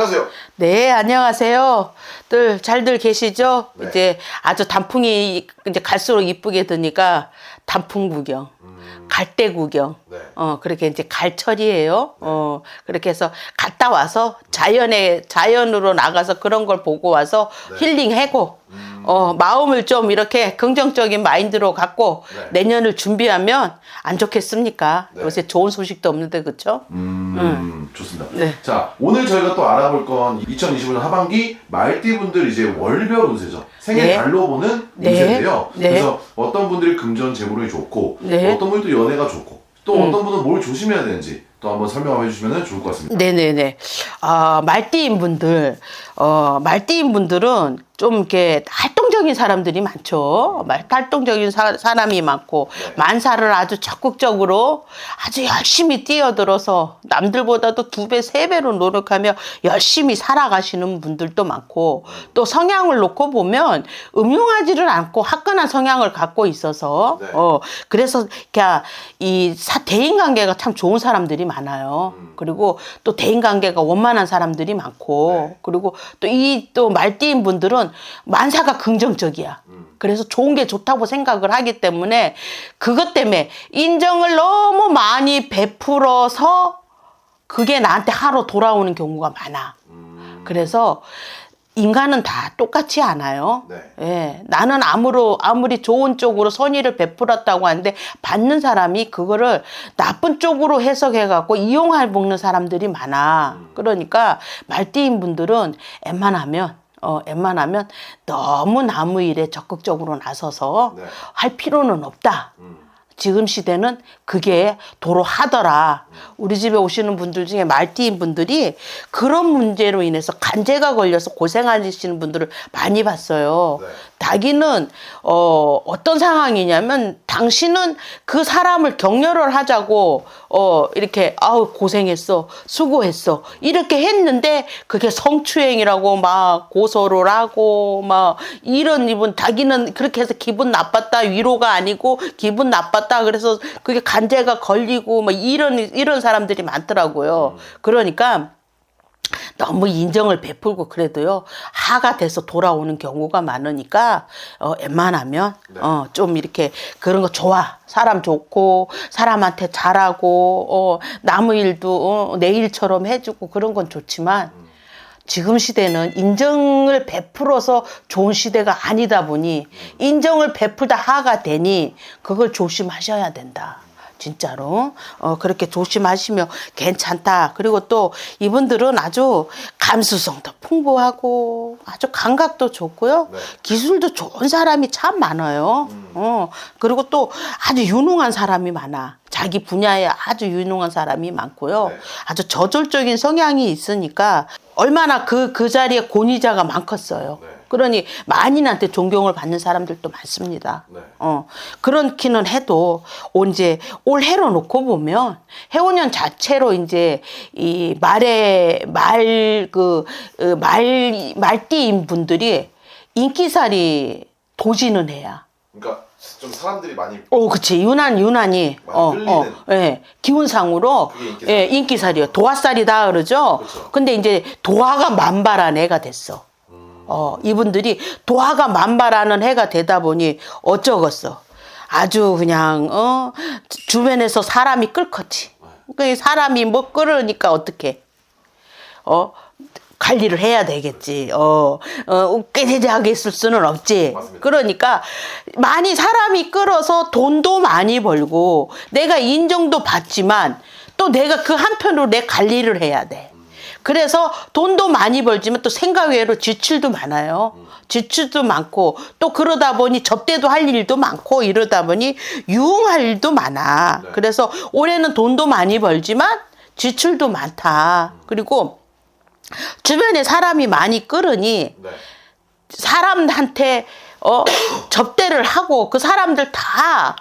안녕하세요. 네, 안녕하세요. 들 잘들 계시죠? 네. 이제 아주 단풍이 이제 갈수록 이쁘게 드니까 단풍 구경, 갈대 구경. 네. 어, 그렇게 이제 갈철이에요. 어, 그렇게 해서 갔다 와서 자연에, 자연으로 나가서 그런 걸 보고 와서 네. 힐링하고, 어, 마음을 좀 이렇게 긍정적인 마인드로 갖고 네. 내년을 준비하면 안 좋겠습니까? 네. 요새 좋은 소식도 없는데, 그쵸? 음, 좋습니다. 네. 자, 오늘 저희가 또 알아볼 건 2025년 하반기 말띠분들 이제 월별 운세죠. 생애 네. 달로 보는 네. 운세인데요. 네. 그래서 어떤 분들이 금전 재물운이 좋고, 네. 음. 어떤 분이 또 연애가 좋고, 또 어떤 분은 뭘 조심해야 되는지 또 한번 설명해 주시면 좋을 것 같습니다. 네네네. 아, 말띠인 분들, 어, 말띠인 분들은 좀 이렇게 활동 적인 사람들이 많죠. 말, 활동적인 사, 사람이 많고, 네. 만사를 아주 적극적으로 아주 열심히 뛰어들어서 남들보다도 두 배, 세 배로 노력하며 열심히 살아가시는 분들도 많고, 또 성향을 놓고 보면 음흉하지를 않고 화끈한 성향을 갖고 있어서, 네. 어, 그래서 이 사, 대인 관계가 참 좋은 사람들이 많아요. 그리고 또 대인 관계가 원만한 사람들이 많고, 네. 그리고 또 이또 말띠인 분들은 만사가 긍정 적이야. 그래서 좋은 게 좋다고 생각을 하기 때문에 그것 때문에 인정을 너무 많이 베풀어서 그게 나한테 하러 돌아오는 경우가 많아. 그래서 인간은 다 똑같지 않아요. 네. 예, 나는 아무로 아무리 좋은 쪽으로 선의를 베풀었다고 하는데 받는 사람이 그거를 나쁜 쪽으로 해석해 갖고 이용할 먹는 사람들이 많아. 그러니까 말띠인 분들은 웬만하면 어, 웬만하면 너무 나무 일에 적극적으로 나서서 네. 할 필요는 없다. 지금 시대는 그게 도로 하더라. 우리 집에 오시는 분들 중에 말띠인 분들이 그런 문제로 인해서 간제가 걸려서 고생하시는 분들을 많이 봤어요. 네. 자기는 어, 어떤 상황이냐면 당신은 그 사람을 격려를 하자고 어, 이렇게 아우 고생했어 수고했어 이렇게 했는데 그게 성추행이라고 막 고소를 하고 막 이런 이분 자기는 그렇게 해서 기분 나빴다 위로가 아니고 기분 나빴다 그래서 그게 간제가 걸리고 막 이런 이런 사람들이 많더라고요. 그러니까 너무 인정을 베풀고 그래도요 하가 돼서 돌아오는 경우가 많으니까 어 웬만하면 네. 어 좀 이렇게 그런 거 좋아 사람 좋고 사람한테 잘하고 어 나무 일도 어, 내 일처럼 해주고 그런 건 좋지만 지금 시대는 인정을 베풀어서 좋은 시대가 아니다 보니 인정을 베풀다 하가 되니 그걸 조심하셔야 된다. 진짜로 어 그렇게 조심하시면 괜찮다. 그리고 또 이분들은 아주 감수성도 풍부하고 아주 감각도 좋고요. 네. 기술도 좋은 사람이 참 많아요. 어 그리고 또 아주 유능한 사람이 많아. 자기 분야에 아주 유능한 사람이 많고요. 네. 아주 저돌적인 성향이 있으니까 얼마나 그, 그 자리에 권위자가 많겠어요. 네. 그러니 만인한테 존경을 받는 사람들도 많습니다. 네. 어, 그렇기는 해도 이제 올해로 놓고 보면 해오년 자체로 이제 이 말에 말그 말 말띠인 분들이 인기살이 도지는 해야. 그러니까 좀 사람들이 많이 어, 그치. 유난, 유난히. 어. 어, 예. 기운상으로. 인기살. 예, 인기살이요. 도화살이다, 그러죠? 그렇죠. 근데 이제 도화가 만발한 애가 됐어. 음. 어, 이분들이 도화가 만발하는 해가 되다 보니 어쩌겠어. 아주 그냥, 어, 주변에서 사람이 끌었지. 그 사람이 뭐 끌으니까 어떡해. 어, 관리를 해야 되겠지. 어, 어, 웃게되게 있을 수는 없지. 맞습니다. 그러니까 많이 사람이 끌어서 돈도 많이 벌고 내가 인정도 받지만 또 내가 그 한편으로 내 관리를 해야 돼. 그래서 돈도 많이 벌지만 또 생각 외로 지출도 많아요. 지출도 많고 또 그러다 보니 접대도 할 일도 많고 이러다 보니 유흥할 일도 많아. 네. 그래서 올해는 돈도 많이 벌지만 지출도 많다. 그리고 주변에 사람이 많이 끌으니 네. 사람한테 어 접대를 하고 그 사람들 다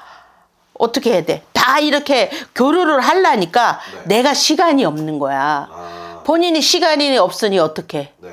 어떻게 해야 돼? 다 이렇게 교류를 하려니까 네. 내가 시간이 없는 거야. 아, 본인이 시간이 없으니 어떻게 네.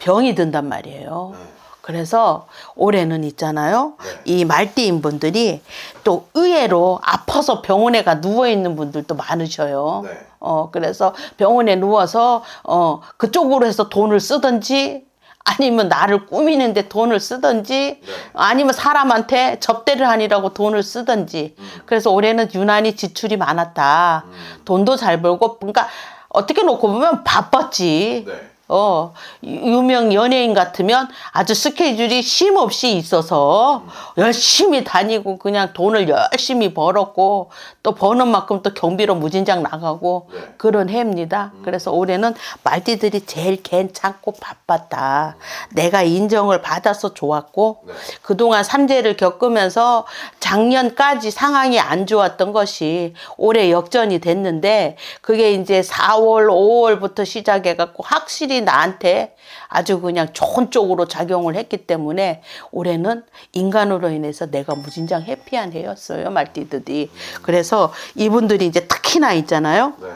병이 든단 말이에요. 네. 그래서 올해는 있잖아요. 네. 이 말띠인 분들이 또 의외로 아파서 병원에 가 누워 있는 분들도 많으셔요. 네. 어 그래서 병원에 누워서 어 그쪽으로 해서 돈을 쓰든지 아니면 나를 꾸미는데 돈을 쓰든지 네. 아니면 사람한테 접대를 하니라고 돈을 쓰든지 그래서 올해는 유난히 지출이 많았다. 돈도 잘 벌고 그러니까 어떻게 놓고 보면 바빴지. 네. 어, 유명 연예인 같으면 아주 스케줄이 쉼 없이 있어서 열심히 다니고 그냥 돈을 열심히 벌었고 또 버는 만큼 또 경비로 무진장 나가고 네. 그런 해입니다. 그래서 올해는 말띠들이 제일 괜찮고 바빴다. 내가 인정을 받아서 좋았고 네. 그동안 삼재를 겪으면서 작년까지 상황이 안 좋았던 것이 올해 역전이 됐는데 그게 이제 4월, 5월부터 시작해갖고 확실히 나한테 아주 그냥 좋은 쪽으로 작용을 했기 때문에 올해는 인간으로 인해서 내가 무진장 해피한 해였어요, 말띠들이. 그래서 이분들이 이제 특히나 있잖아요. 네.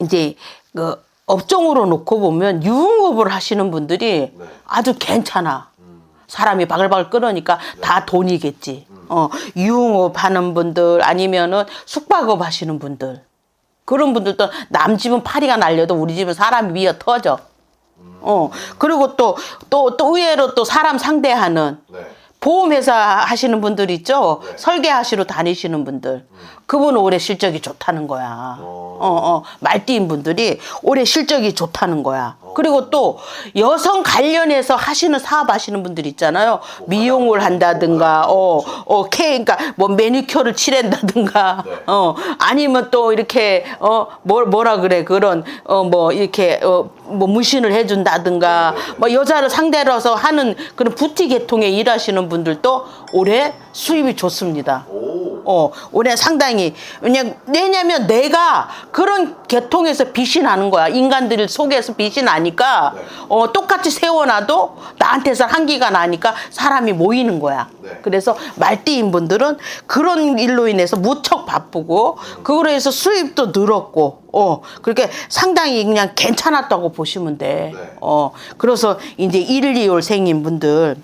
이제 그 업종으로 놓고 보면 유흥업을 하시는 분들이 네. 아주 괜찮아. 사람이 바글바글 끓으니까 다 돈이겠지. 어, 유흥업 하는 분들 아니면은 숙박업 하시는 분들. 그런 분들도 남 집은 파리가 날려도 우리 집은 사람이 미어 터져. 어, 그리고 또, 또, 또 의외로 또 사람 상대하는 네. 보험회사 하시는 분들 있죠? 네. 설계하시러 다니시는 분들. 그분은 올해 실적이 좋다는 거야. 어. 어, 어, 말띠인 분들이 올해 실적이 좋다는 거야. 그리고 또 여성 관련해서 하시는 사업 하시는 분들 있잖아요. 미용을 한다든가, 어, 어, 케, 그러니까 뭐 매니큐어를 칠한다든가, 네. 어, 아니면 또 이렇게, 어, 뭐, 뭐라 그래, 그런, 어, 뭐, 이렇게, 어, 뭐, 무신을 해준다든가, 뭐, 여자를 상대로 해서 하는 그런 부티 계통에 일하시는 분들도 올해 수입이 좋습니다. 오. 어, 올해 상당히, 왜냐, 왜냐면 내가 그런 계통에서 빛이 나는 거야. 인간들 속에서 빛이 나니까, 네. 어, 똑같이 세워놔도 나한테서 한기가 나니까 사람이 모이는 거야. 네. 그래서 말띠인 분들은 그런 일로 인해서 무척 바쁘고, 그거로 해서 수입도 늘었고, 어, 그렇게 상당히 그냥 괜찮았다고 보시면 돼. 네. 어, 그래서 이제 1, 2월 생인 분들,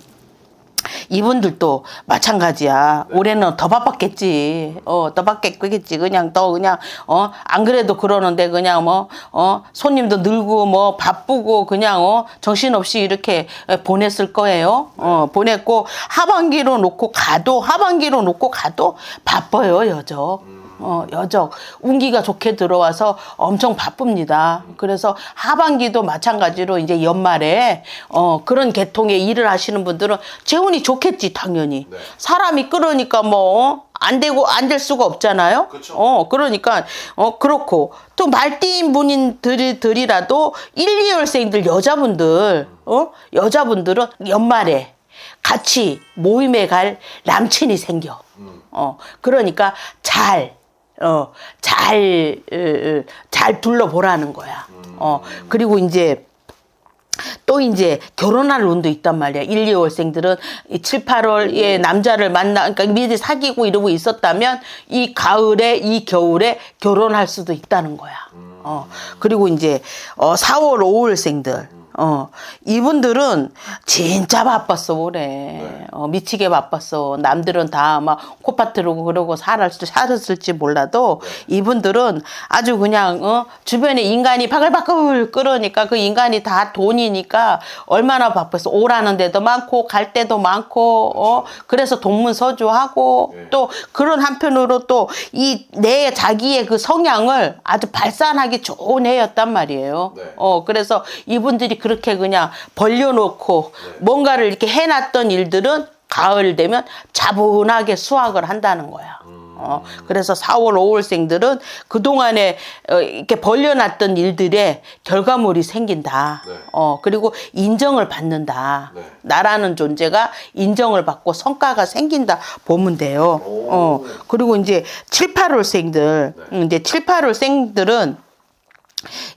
이분들도 마찬가지야. 올해는 더 바빴겠지. 어, 더 바빴겠지. 그냥 더 그냥, 어, 안 그래도 그러는데 그냥 뭐, 어, 손님도 늘고 뭐 바쁘고 그냥, 어, 정신없이 이렇게 보냈을 거예요. 어, 보냈고 하반기로 놓고 가도, 하반기로 놓고 가도 바빠요, 여적. 어, 여적 운기가 좋게 들어와서 엄청 바쁩니다. 그래서 하반기도 마찬가지로 이제 연말에 어, 그런 계통의 일을 하시는 분들은 재운이 좋겠지 당연히. 네. 사람이 끌으니까 뭐 안 되고 안 될 수가 없잖아요. 그쵸. 어, 그러니까 어 그렇고 또 말띠인 분들이라도 1, 2월생들 여자분들 어 여자분들은 연말에 같이 모임에 갈 남친이 생겨. 어, 그러니까 잘, 어, 잘, 잘 둘러보라는 거야. 어, 그리고 이제, 또 이제 결혼할 운도 있단 말이야. 1, 2월생들은 7, 8월에 남자를 만나, 그러니까 미리 사귀고 이러고 있었다면 이 가을에, 이 겨울에 결혼할 수도 있다는 거야. 어, 그리고 이제, 어, 4월, 5월생들. 어, 이분들은 진짜 바빴어, 올해. 어, 미치게 바빴어. 남들은 다막 코파트로 그러고 살았을, 살았을지 몰라도 이분들은 아주 그냥, 어, 주변에 인간이 바글바글 끓으니까 그 인간이 다 돈이니까 얼마나 바빴어. 오라는 데도 많고, 갈 데도 많고, 어, 그래서 동문서주하고 네. 또 그런 한편으로 또 이 내 자기의 그 성향을 아주 발산하기 좋은 해였단 말이에요. 네. 어, 그래서 이분들이 그렇게 그냥 벌려놓고 뭔가를 이렇게 해놨던 일들은 가을 되면 차분하게 수확을 한다는 거야. 어, 그래서 4월, 5월생들은 그동안에 어, 이렇게 벌려놨던 일들에 결과물이 생긴다. 네. 어, 그리고 인정을 받는다. 네. 나라는 존재가 인정을 받고 성과가 생긴다 보면 돼요. 오. 어, 그리고 이제 7, 8월생들, 네. 이제 7, 8월생들은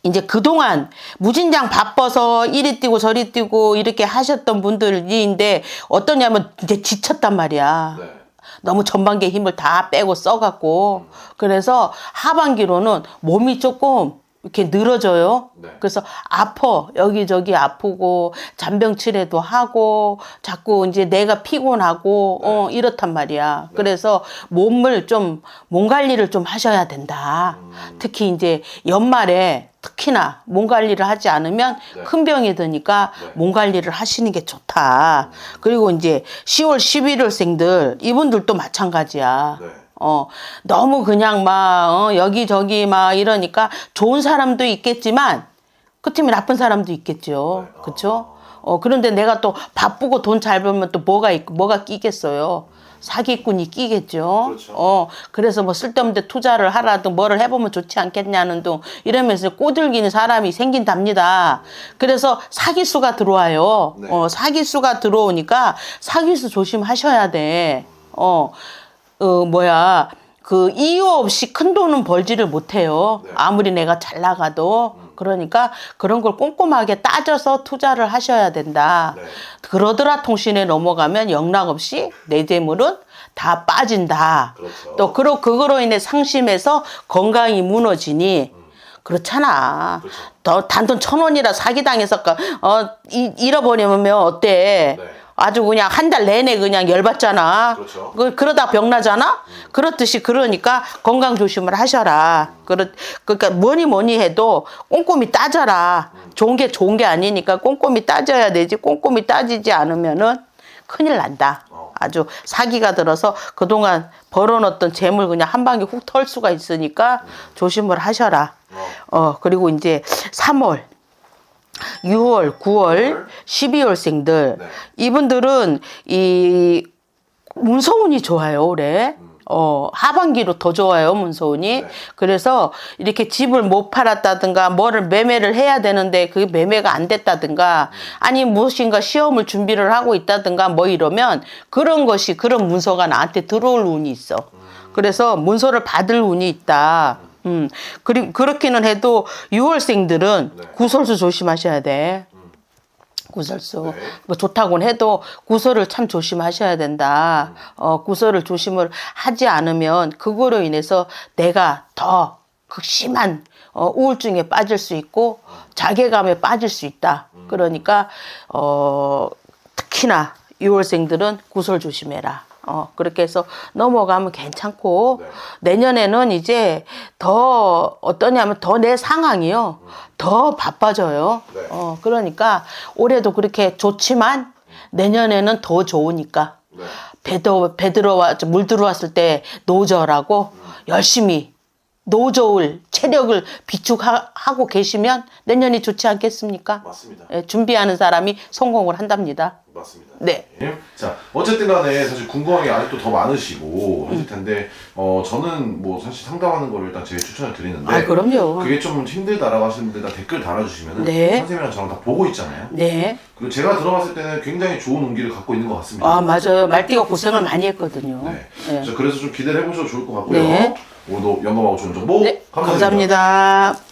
이제 그동안 무진장 바빠서 이리 뛰고 저리 뛰고 이렇게 하셨던 분들인데 어떠냐면 이제 지쳤단 말이야. 네. 너무 전반기에 힘을 다 빼고 써갖고 그래서 하반기로는 몸이 조금 이렇게 늘어져요. 네. 그래서 아파 여기저기 아프고 잔병 치레도 하고 자꾸 이제 내가 피곤하고 어 이렇단 말이야. 그래서 몸을 좀 몸 관리를 좀 하셔야 된다. 특히 이제 연말에 특히나 몸 관리를 하지 않으면 네. 큰 병이 드니까 네. 몸 관리를 하시는 게 좋다. 그리고 이제 10월 11월생들 이분들도 마찬가지야. 네. 어, 너무 그냥 막, 어, 여기저기 막 이러니까 좋은 사람도 있겠지만, 그 팀에 나쁜 사람도 있겠죠. 네. 그쵸? 어, 그런데 내가 또 바쁘고 돈 잘 벌면 또 뭐가 있고, 뭐가 끼겠어요. 사기꾼이 끼겠죠. 그렇죠. 어, 그래서 뭐 쓸데없는 데 투자를 하라도 뭐를 해보면 좋지 않겠냐는 둥 이러면서 꼬들기는 사람이 생긴답니다. 그래서 사기수가 들어와요. 네. 어, 사기수가 들어오니까 사기수 조심하셔야 돼. 어, 어, 뭐야. 그 이유 없이 큰 돈은 벌지를 못해요. 네. 아무리 내가 잘 나가도. 그러니까 그런 걸 꼼꼼하게 따져서 투자를 하셔야 된다. 네. 그러더라 통신에 넘어가면 영락 없이 내 재물은 다 빠진다. 그렇죠. 또 그로 그거로 인해 상심해서 건강이 무너지니 그렇잖아. 그렇죠. 더 단돈 천 원이라 사기당해서 어 이- 잃어버리면 어때? 네. 아주 그냥 한 달 내내 그냥 열받잖아. 그렇죠. 그, 그러다 병나잖아? 그렇듯이 그러니까 건강 조심을 하셔라. 그렇, 그러니까 뭐니 뭐니 해도 꼼꼼히 따져라. 좋은 게 좋은 게 아니니까 꼼꼼히 따져야 되지. 꼼꼼히 따지지 않으면은 큰일 난다. 어. 아주 사기가 들어서 그동안 벌어놓던 재물 그냥 한 방에 훅 털 수가 있으니까 조심을 하셔라. 어. 어, 그리고 이제 3월, 6월, 9월, 12월생들 네. 이분들은 이 문서운이 좋아요 올해. 어, 하반기로 더 좋아요, 문서운이. 네. 그래서 이렇게 집을 못 팔았다든가, 뭐를 매매를 해야 되는데 그게 매매가 안 됐다든가, 아니 무엇인가 시험을 준비를 하고 있다든가, 뭐 이러면 그런 것이, 그런 문서가 나한테 들어올 운이 있어. 그래서 문서를 받을 운이 있다. 음, 그리, 그렇기는 해도 6월생들은 네. 구설수 조심하셔야 돼. 구설수. 네. 뭐 좋다고는 해도 구설을 참 조심하셔야 된다. 어, 구설을 조심을 하지 않으면 그거로 인해서 내가 더 극심한 어, 우울증에 빠질 수 있고 자괴감에 빠질 수 있다. 그러니까 어, 특히나 6월생들은 구설 조심해라. 어, 그렇게 해서 넘어가면 괜찮고, 네. 내년에는 이제 더 어떠냐면 더 내 상황이요. 더 바빠져요. 네. 어, 그러니까 올해도 그렇게 좋지만 내년에는 더 좋으니까 네. 배, 더, 배 들어와, 물 들어왔을 때 노저라고 열심히 노저울 체력을 비축하고 계시면 내년이 좋지 않겠습니까? 맞습니다. 예, 준비하는 사람이 성공을 한답니다. 맞습니다. 네. 자, 어쨌든 간에 사실 궁금한 게 아직도 더 많으시고 하실 텐데, 어, 저는 뭐 사실 상담하는 거를 일단 제일 추천을 드리는데, 아, 그럼요. 그게 좀 힘들다라고 하시는 분들 다 댓글 달아주시면 네. 선생님이랑 저랑 다 보고 있잖아요. 네. 그리고 제가 들어봤을 때는 굉장히 좋은 운기를 갖고 있는 것 같습니다. 아, 맞아요. 말띠가 고생을 많이 했거든요. 네. 네. 그래서 그래서 좀 기대를 해보셔도 좋을 것 같고요. 네. 오늘도 영감하고 좋은 정보 네, 감사드립니다. 감사합니다.